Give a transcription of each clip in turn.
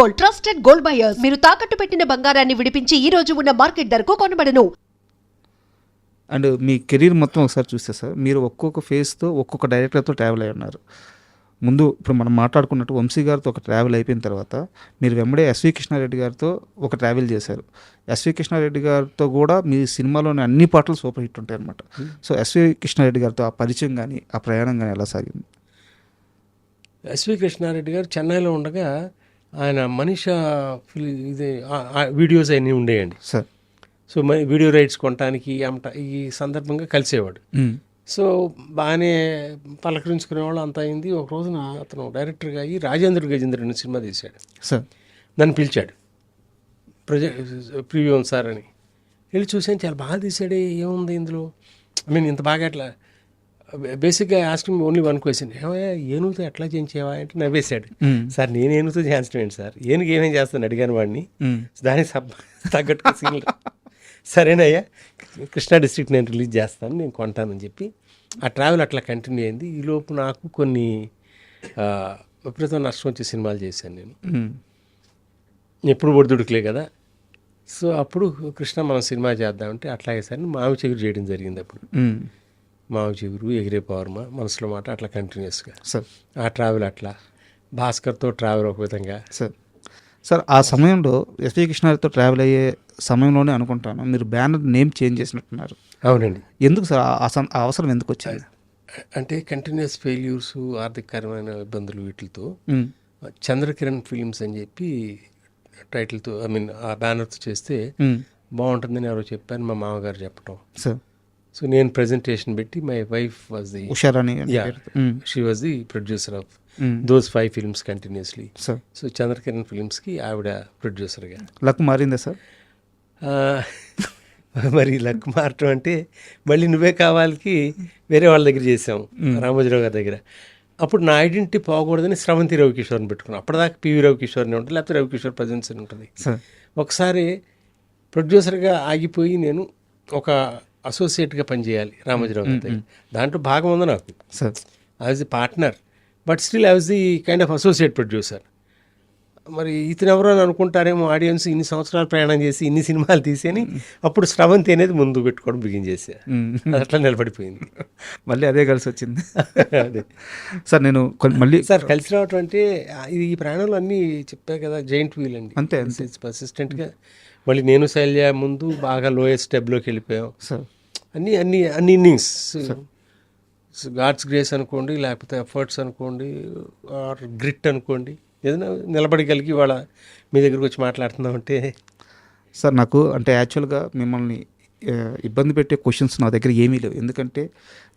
Gold trusted gold buyers. మీరు తాకట్టు పెట్టిన బంగారాన్ని విడిపించి ఈ రోజు ఉన్న మార్కెట్ ధరకు కొనబడను. అండ్ మీ కెరీర్ మొత్తం ఒకసారి చూస్తే సార్ మీరు ఒక్కొక్క ఫేస్తో ఒక్కొక్క డైరెక్టర్తో ట్రావెల్ అయి ఉన్నారు. ముందు ఇప్పుడు మనం మాట్లాడుకున్నట్టు వంశీ గారితో ఒక ట్రావెల్ అయిపోయిన తర్వాత మీరు వెంబడే ఎస్వి కృష్ణారెడ్డి గారితో ఒక ట్రావెల్ చేశారు. ఎస్వి కృష్ణారెడ్డి గారితో కూడా మీ సినిమాలోని అన్ని పాటలు సూపర్ హిట్ ఉంటాయి అనమాట సో ఎస్వి కృష్ణారెడ్డి గారితో ఆ పరిచయం కానీ ఆ ప్రయాణం కానీ ఎలా సాగింది? ఎస్వి కృష్ణారెడ్డి గారు చెన్నైలో ఉండగా ఆయన మనీష ఇది వీడియోస్ అన్నీ ఉండేయండి. సార్. సో వీడియో రైట్స్ కొనడానికి అమ్మట ఈ సందర్భంగా కలిసేవాడు. సో బాగానే పలకరించుకునేవాళ్ళు అంత అయింది. ఒక రోజున అతను డైరెక్టర్గా అయ్యి రాజేంద్ర గజేంద్ర అనే సినిమా తీశాడు. సార్. నన్ను పిలిచాడు. ప్రజ ప్రివ్యూ సార్ అని. వెళ్ళి చూసాను చాలా బాగా తీసాడే ఏముంది ఇందులో? ఐ మీన్ ఇంత బాగా ఎట్లా బేసిక్గా ఆస్కింగ్ ఓన్లీ వన్ క్వశ్చన్ ఏమయ్యా ఏనుగుతో ఎట్లా చేయించేవా? అంటే నవ్వేశాడు. మ్మ్. సార్ నేను ఏనుగుతో చేయించడం ఏంటి సార్? ఏనుగు ఏమేం చేస్తాను అడిగాను వాడిని. మ్మ్. దానికి సబ్ తగ్గట్టు సీన్లు. సరేనయ్యా కృష్ణా డిస్ట్రిక్ట్ నేను రిలీజ్ చేస్తాను నేను కొంటానని చెప్పి ఆ ట్రావెల్ అట్లా కంటిన్యూ అయింది. ఈలోపు నాకు కొన్ని విపరీతం నష్టం వచ్చే సినిమాలు చేశాను నేను. మ్మ్. ఎప్పుడు ఒడిదుడుకులే కదా. సో అప్పుడు కృష్ణ మనం సినిమా చేద్దామంటే అట్లాగే సరే మావి చిగురు చేయడం జరిగింది అప్పుడు. మావి చిగురు ఎగిరే పవర్మ మనసులో మాట అట్లా కంటిన్యూస్గా. సార్. ఆ ట్రావెల్ అట్లా. భాస్కర్తో ట్రావెల్ ఒక విధంగా. సార్. సార్ ఆ సమయంలో ఎస్వి కృష్ణారెడ్డితో ట్రావెల్ అయ్యే సమయంలోనే అనుకుంటాను మీరు బ్యానర్ నేమ్ చేంజ్ చేసినట్టున్నారు. అవునండి. ఎందుకు సార్? ఆ- అవసరం ఎందుకు వచ్చింది? అంటే కంటిన్యూస్ ఫెయిల్యూర్స్ ఆర్థికరమైన ఇబ్బందులు వీటితో. చంద్రకిరణ్ ఫిలిమ్స్ అని చెప్పి టైటిల్తో ఐ మీన్ ఆ బ్యానర్తో చేస్తే. బాగుంటుందని ఎవరో చెప్పారు మా మామగారు చెప్పటం. సార్. సో నేను ప్రజెంటేషన్ పెట్టి my wife was the Usharani. She was the producer of. Those five films continuously so Chandrakiran ఫిల్మ్స్కి ఆవిడ ప్రొడ్యూసర్గా లక్ మారిందా సార్ మరి లక్ మార్చడం అంటే మళ్ళీ నువ్వే కావాలికి వేరే వాళ్ళ దగ్గర చేసాం రామోజీరావు గారి దగ్గర. అప్పుడు నా ఐడెంటిటీ పోకూడదని స్రవంతి రవికిషోర్ని పెట్టుకున్నాం. అప్పటిదాకా పివి రవికిషోర్ని ఉంటుంది లేకపోతే రవికిషోర్ ప్రజెన్స్ అని ఉంటుంది. సార్ ఒకసారి ప్రొడ్యూసర్గా ఆగిపోయి నేను ఒక అసోసియేట్గా పనిచేయాలి రామోజీరావు గారి దగ్గర దాంట్లో భాగం ఉంది నాకు. Sir. I was the partner but still I was the kind of associate producer మరి ఇతను ఎవరో అని అనుకుంటారేమో ఆడియన్స్ ఇన్ని సంవత్సరాలు ప్రయాణం చేసి ఇన్ని సినిమాలు తీసి అని అప్పుడు స్రవంతి అనేది ముందు పెట్టుకోవడం బిగిన్ చేశా. అట్లా నిలబడిపోయింది. మళ్ళీ అదే కలిసి వచ్చింది. అదే. సార్ నేను మళ్ళీ సార్ కలిసి రావటం అంటే ఈ ప్రయాణంలో అన్నీ చెప్పా కదా జైంట్ వీల్ అండి. అంతే. పర్సిస్టెంట్గా మళ్ళీ నేను శైల్య ముందు బాగా లోయెస్ట్ స్టెప్లోకి వెళ్ళిపోయాం. సార్. అన్ని అన్ని అన్ని ఇన్నింగ్స్ గాడ్స్ గ్రేస్ అనుకోండి లేకపోతే ఎఫర్ట్స్ అనుకోండి ఆర్ గ్రిట్ అనుకోండి ఏదైనా నిలబడగలిగి వాళ్ళ మీ దగ్గరకు వచ్చి మాట్లాడుతున్నామంటే సార్ నాకు అంటే యాక్చువల్గా మిమ్మల్ని ఇబ్బంది పెట్టే క్వశ్చన్స్ నా దగ్గర ఏమీ లేవు. ఎందుకంటే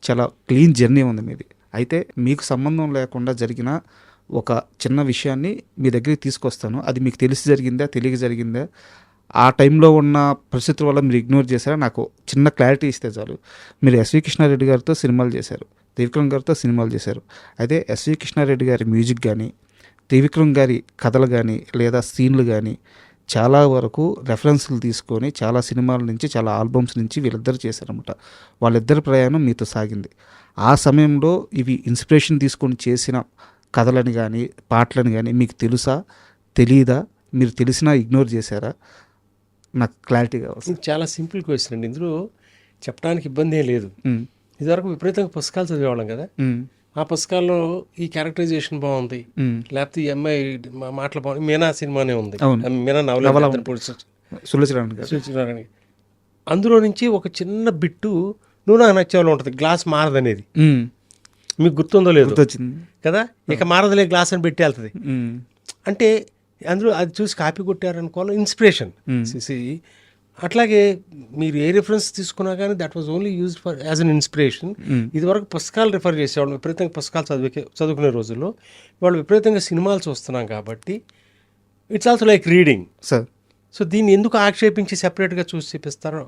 చాలా క్లీన్ జర్నీ ఉంది మీది. అయితే మీకు సంబంధం లేకుండా జరిగిన ఒక చిన్న విషయాన్ని మీ దగ్గరికి తీసుకొస్తాను. అది మీకు తెలిసి జరిగిందా తెలియక జరిగిందా ఆ టైంలో ఉన్న పరిస్థితుల వల్ల మీరు ఇగ్నోర్ చేశారా? నాకు చిన్న క్లారిటీ ఇస్తే చాలు. మీరు ఎస్వి కృష్ణారెడ్డి గారితో సినిమాలు చేశారు. త్రివిక్రమ్ గారితో సినిమాలు చేశారు. అయితే ఎస్వి కృష్ణారెడ్డి గారి మ్యూజిక్ కానీ త్రివిక్రమ్ గారి కథలు కానీ లేదా సీన్లు కానీ చాలా వరకు రెఫరెన్స్లు తీసుకొని చాలా సినిమాల నుంచి చాలా ఆల్బమ్స్ నుంచి వీళ్ళిద్దరు చేశారనమాట వాళ్ళిద్దరి ప్రయాణం మీతో సాగింది. ఆ సమయంలో ఇవి ఇన్స్పిరేషన్ తీసుకొని చేసిన కథలని కానీ పాటలని కానీ మీకు తెలుసా? తెలీదా? మీరు తెలిసినా ఇగ్నోర్ చేశారా? నాకు క్లారిటీగా వస్తుంది చాలా సింపుల్ క్వశ్చన్ అండి. ఇందులో చెప్పడానికి ఇబ్బంది ఏం లేదు. ఇదివరకు విపరీతంగా పుస్తకాలు చదివేవాళ్ళం కదా. ఆ పుస్తకాల్లో ఈ క్యారెక్టరైజేషన్ బాగుంది. లేకపోతే ఈ అమ్మాయి మా మాటలు బాగుంది. మీనా సినిమానే ఉంది. మీనా నవల అందులో నుంచి ఒక చిన్న బిట్టు నువ్వు నాకు నచ్చేవాళ్ళు ఉంటుంది. గ్లాస్ మారదనేది. మీకు గుర్తుందో లేదు? కదా? ఇక మారదలే గ్లాస్ అని పెట్టి వెళ్తుంది. అంటే అందులో అది చూసి కాపీ కొట్టారనుకోవాలి ఇన్స్పిరేషన్ Hmm. అట్లాగే మీరు ఏ రిఫరెన్స్ తీసుకున్నా కానీ that was only use for as an inspiration Hmm. ఇదివరకు పుస్తకాలు రిఫర్ చేసేవాళ్ళు విపరీతంగా పుస్తకాలు చదివే చదువుకునే రోజుల్లో వాళ్ళు విపరీతంగా సినిమాలు చూస్తున్నాం కాబట్టి it's also like reading sir so దీన్ని ఎందుకు ఆక్షేపించి సెపరేట్గా చూసి చూపిస్తారో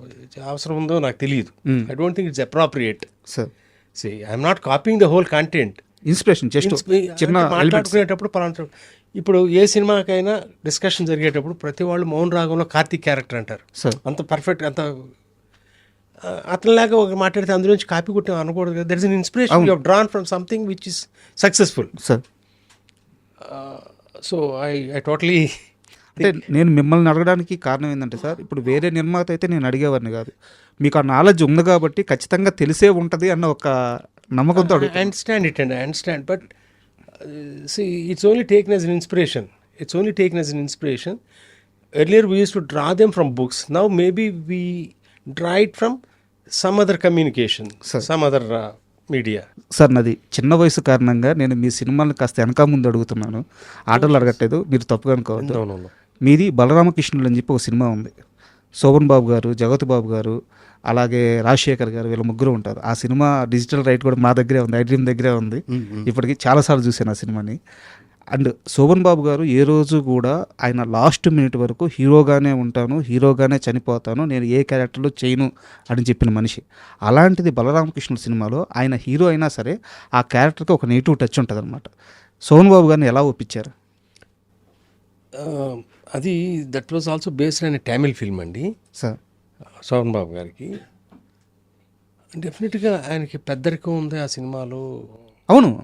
అవసరం ఉందో నాకు తెలియదు. I don't think it's appropriate sir see I'm not copying the whole content inspiration just చిన్న. మాట్లాడుకునేటప్పుడు పలానా ఇప్పుడు ఏ సినిమాకైనా డిస్కషన్ జరిగేటప్పుడు ప్రతి వాళ్ళు మౌన్ రాగంలో కార్తీక్ క్యారెక్టర్ అంటారు. సార్. అంత పర్ఫెక్ట్ అంత అతనిలాగా ఒక మాట్లాడితే అందులో నుంచి కాపీ కొట్టాం అనకూడదు కదా. There is an inspiration you drawn from something which is successful sir. So I I totally అంటే నేను మిమ్మల్ని అడగడానికి కారణం ఏంటంటే సార్ ఇప్పుడు వేరే నిర్మాత అయితే నేను అడిగేవాడిని కాదు. మీకు ఆ నాలెడ్జ్ ఉంది కాబట్టి ఖచ్చితంగా తెలిసే ఉంటుంది అన్న ఒక నమ్మకంతో I understand it and I understand but see it's only taken as an inspiration it's only taken as an inspiration earlier we use to draw them from books now maybe we draw it from some other communication Sir. Some other media sir నాది చిన్న వయసు కారణంగా నేను మీ సినిమాలను కాస్త వెనక ముందు అడుగుతున్నాను. ఆటోలు అడగట్లేదు. మీరు తప్పుగా అనుకోవద్దు. మీది బలరామకృష్ణులు అని చెప్పి ఒక సినిమా ఉంది. శోభన్ బాబు గారు జగత్ బాబు గారు అలాగే రాజశేఖర్ గారు వీళ్ళ ముగ్గురు ఉంటారు. ఆ సినిమా డిజిటల్ రైట్ కూడా మా దగ్గరే ఉంది ఐ డ్రీమ్ దగ్గరే ఉంది. ఇప్పటికి చాలాసార్లు చూశాను ఆ సినిమాని. అండ్ శోభన్ బాబు గారు ఏ రోజు కూడా ఆయన లాస్ట్ మినిట్ వరకు హీరోగానే ఉంటాను హీరోగానే చనిపోతాను నేను ఏ క్యారెక్టర్లో చేయను అని చెప్పిన మనిషి. అలాంటిది బలరామకృష్ణుల సినిమాలో ఆయన హీరో అయినా సరే ఆ క్యారెక్టర్కి ఒక నెగిటివ్ టచ్ ఉంటుంది అనమాట శోభన్ బాబు గారిని ఎలా ఒప్పించారు? అది దట్ వాజ్ ఆల్సో బేస్డ్ అనే తమిళ్ ఫిల్మ్ అండి. సార్. శోభన్ బాబు గారికి. డెఫినెట్గా ఆయనకి పెద్దరికం ఉంది ఆ సినిమాలో. అవును.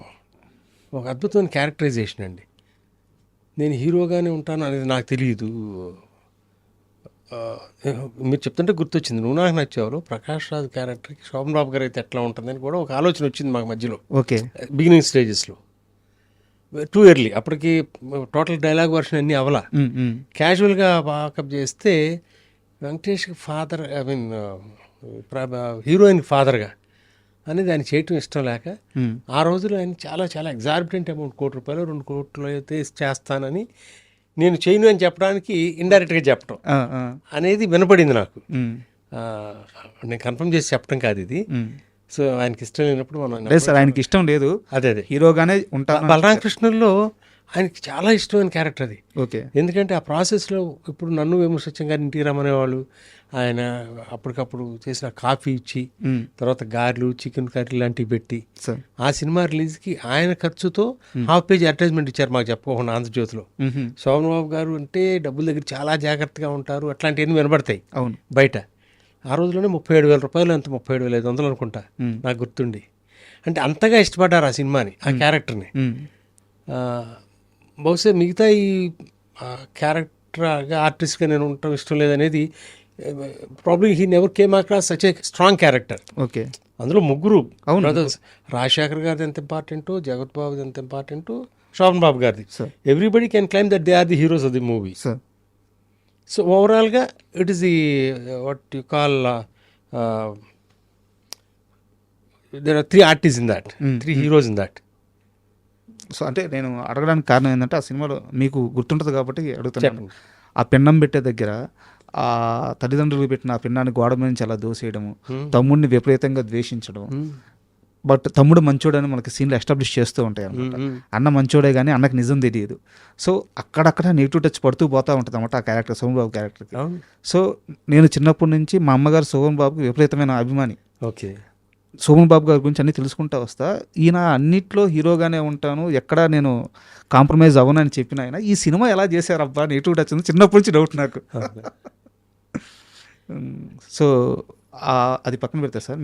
ఒక అద్భుతమైన క్యారెక్టరైజేషన్ అండి. నేను హీరోగానే ఉంటాను అనేది నాకు తెలియదు. మీరు చెప్తుంటే గుర్తొచ్చింది. నువ్వు నాకు నచ్చేవారు? ప్రకాష్ రాజ్ క్యారెక్టర్కి శోభన్ బాబు గారు అయితే ఎట్లా ఉంటుందని కూడా ఒక ఆలోచన వచ్చింది మాకు మధ్యలో. ఓకే. బిగినింగ్ స్టేజెస్లో టూ ఇయర్లీ అప్పటికి టోటల్ డైలాగ్ వర్షన్ అన్నీ అవలా. క్యాజువల్గా వాకప్ చేస్తే Venkatesh father I mean heroine ఫాదర్గా అనేది ఆయన చేయటం ఇష్టం లేక. ఆ రోజుల్లో ఆయన చాలా చాలా ఎగ్జార్బిటెంట్ అమౌంట్ కోటి రూపాయలు రెండు కోట్లు అయితే చేస్తానని నేను చేయను అని చెప్పడానికి ఇండైరెక్ట్గా చెప్పడం ఆ. అనేది వినపడింది నాకు నేను కన్ఫర్మ్ చేసి చెప్పడం కాదు ఇది. సో ఆయనకి ఇష్టం లేనప్పుడు మనం సార్ ఆయనకి ఇష్టం లేదు అదే అదే హీరోగానే ఉంటాను బలరామ కృష్ణుల్లో ఆయనకి చాలా ఇష్టమైన క్యారెక్టర్ అది. ఓకే. ఎందుకంటే ఆ ప్రాసెస్లో ఇప్పుడు నన్ను విమర్శించం గారు ఇంటికి రమ్మనేవాళ్ళు. ఆయన అప్పటికప్పుడు చేసిన కాఫీ ఇచ్చి తర్వాత గారెలు చికెన్ కర్రీ లాంటివి పెట్టి ఆ సినిమా రిలీజ్కి ఆయన ఖర్చుతో హాఫ్ పేజ్ అడ్వర్టైజ్మెంట్ ఇచ్చారు మాకు చెప్పకుండా ఆంధ్రజ్యోతిలో. ఉహుం. సోమన్ బాబు గారు అంటే డబ్బుల దగ్గర చాలా జాగ్రత్తగా ఉంటారు. అట్లాంటివన్నీ వినబడతాయి అవును. బయట. ఆ రోజులోనే ముప్పై ఏడు వేల రూపాయలు ఎంత ముప్పై ఏడు వేల ఐదు వందలు అనుకుంటా. నాకు గుర్తుండి. అంటే అంతగా ఇష్టపడ్డారు ఆ సినిమాని ఆ క్యారెక్టర్ని. బహుశా మిగతా ఈ క్యారెక్టర్గా ఆర్టిస్ట్గా నేను ఉండటం ఇష్టం లేదనేది problem he never came across such a strong character okay అందులో ముగ్గురు అవును. బ్రదర్స్ రాజశేఖర్ గారిది ఎంత ఇంపార్టెంట్ జగత్ బాబుది ఎంత ఇంపార్టెంట్ శోభన్ బాబు గారిది. Sir everybody can claim that they are the heroes of the movie sir so ఓవరాల్గా it is the what you call there are three artist in that three heroes in that so అంటే నేను అడగడానికి కారణం ఏంటంటే ఆ సినిమాలో మీకు గుర్తుంటుంది కాబట్టి అడుగుతున్నాను. ఆ పిన్నం పెట్టే దగ్గర ఆ తల్లిదండ్రులు పెట్టిన ఆ పిన్నాన్ని గోడ మీద నుంచి అలా దూసేయడము తమ్ముడిని విపరీతంగా ద్వేషించడం బట్ తమ్ముడు మంచోడని మనకి సీన్లు ఎస్టాబ్లిష్ చేస్తూ ఉంటాయి అనమాట అన్న మంచోడే కానీ అన్నకి నిజం తెలియదు. సో అక్కడక్కడ నెగిటివ్ టచ్ పడుతూ పోతూ ఉంటుంది అనమాట ఆ క్యారెక్టర్ సోమన్ బాబు క్యారెక్టర్కి. అవును. సో నేను చిన్నప్పటి నుంచి మా అమ్మగారు సోమన్ బాబుకి విపరీతమైన అభిమాని. ఓకే. సోమన్ బాబు గారి గురించి అన్ని తెలుసుకుంటా వస్తా. ఈయన అన్నిట్లో హీరోగానే ఉంటాను. ఎక్కడ నేను కాంప్రమైజ్ అవ్వనని చెప్పిన ఆయన. ఈ సినిమా ఎలా చేశారు అబ్బా నెగిటివ్ టచ్ ఉంది చిన్నప్పటి నుంచి డౌట్ నాకు. సో అది పక్కన పెడతా సార్.